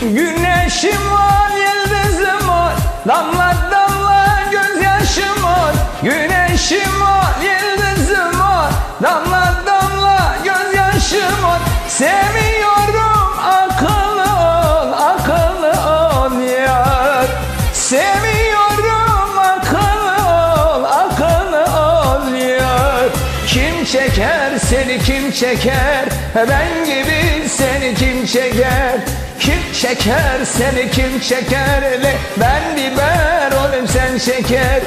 Güneşim var, yıldızım var. Damla damla gözyaşım var. Güneşim var, yıldızım var. Damla damla gözyaşım var. Seviyorum akıllı ol, akıllı ol yar. Seviyorum akıllı ol, akıllı ol yar. Kim çeker seni kim çeker? Ben gibi seni kim çeker Kim çeker seni kim çeker Le, Ben biber olayım sen şeker.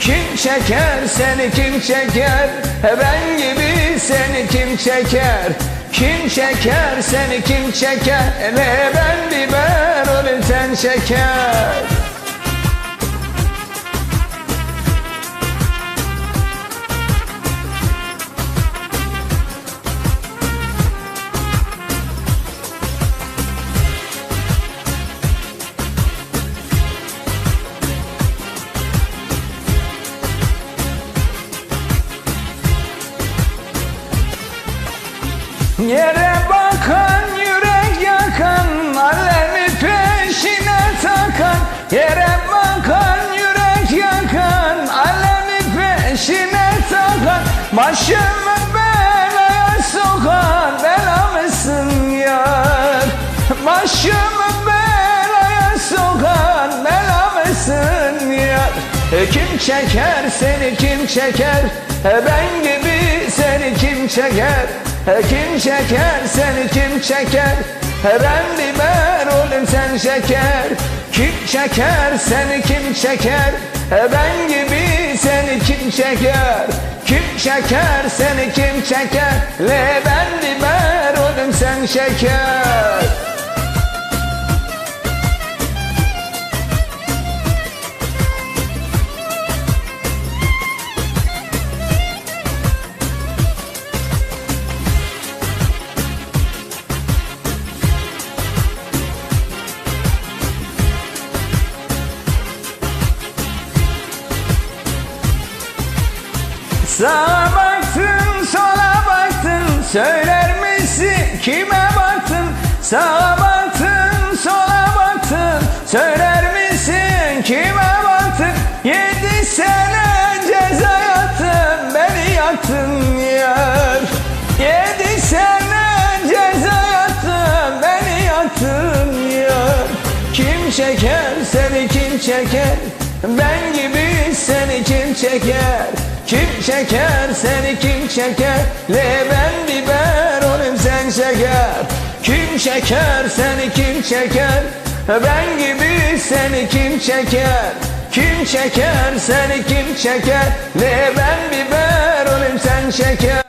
Kim çeker seni kim çeker Ben gibi seni kim çeker Kim çeker seni kim çeker Le, Ben biber olayım sen şeker Yere bakan yürek yakan Alemi peşine takan. Yere bakan yürek yakan Alemi peşine takan. Başımı belaya sokan Bela mısın yar. Başımı belaya sokan Bela mısın yar. E, Kim çeker seni kim çeker? E, Ben gibi seni kim çeker Kim çeker seni kim çeker? E, Ben biber olayım sen şeker. Kim çeker seni kim çeker? Ben gibi seni kim çeker? Kim çeker seni kim çeker? Le ben biber olayım sen şeker Sağa baktın sola baktın Söyler misin kime baktın? Sağa baktın sola baktın Söyler misin kime baktın? Yedi sene ceza yattın Beni yaktın yar. Yedi sene ceza yattın Beni yaktın yar. Kim çeker seni kim çeker? Ben gibi seni kim çeker Kim çeker seni kim çeker? Le ben biber olayım sen şeker. Kim çeker seni kim çeker? Ben gibi seni kim çeker? Kim çeker seni kim çeker? Le ben biber olayım sen şeker